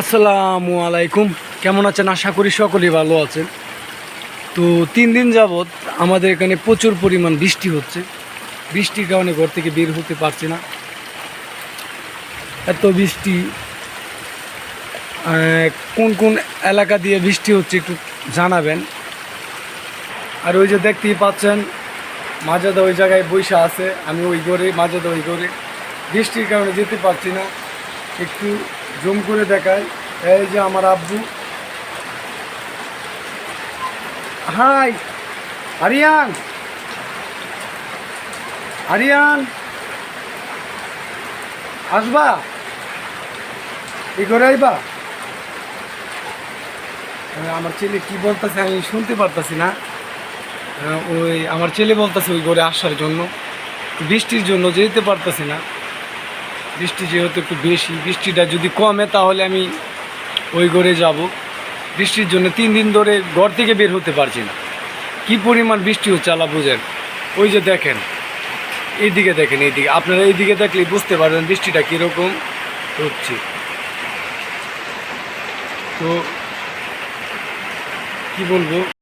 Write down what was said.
আসসালামু আলাইকুম। কেমন আছেন? আশা করি সকলেই ভালো আছেন। তো তিন দিন যাবৎ আমাদের এখানে প্রচুর পরিমাণ বৃষ্টি হচ্ছে। বৃষ্টির কারণে ঘর থেকে বের হতে পারছি না। এত বৃষ্টি কোন কোন এলাকা দিয়ে বৃষ্টি হচ্ছে একটু জানাবেন। আর ওই যে দেখতেই পাচ্ছেন, মাজাদা ওই জায়গায় বৈশা আছে। আমি ওই ঘরে, মাজাদা ওই ঘরে। বৃষ্টির কারণে যেতে পারছি না। একটু জুম করে দেখাই এই যে আমার আব্বু। হাই, আরিয়ান। আরিয়ান। আসবা। এই করে আইবা? আমার ছেলে কি বলতেছে আমি শুনতে পারতাছি না। ওই আমার ছেলে বলতেছে ওই ঘরে আসার জন্য। বৃষ্টির জন্য যেতে পারতাছি না। বৃষ্টি যেহেতু একটু বেশি, বৃষ্টিটা যদি কমে তাহলে আমি ওই ঘরে যাব। বৃষ্টির জন্য তিন দিন ধরে ঘর থেকে বের হতে পারছি না। কি পরিমাণ বৃষ্টি হচ্ছে আলা বুঝেন। ওই যে দেখেন, এইদিকে দেখেন, এইদিকে। আপনারা এইদিকে দেখলেই বুঝতে পারবেন বৃষ্টিটা কীরকম হচ্ছে। তো কি বলব?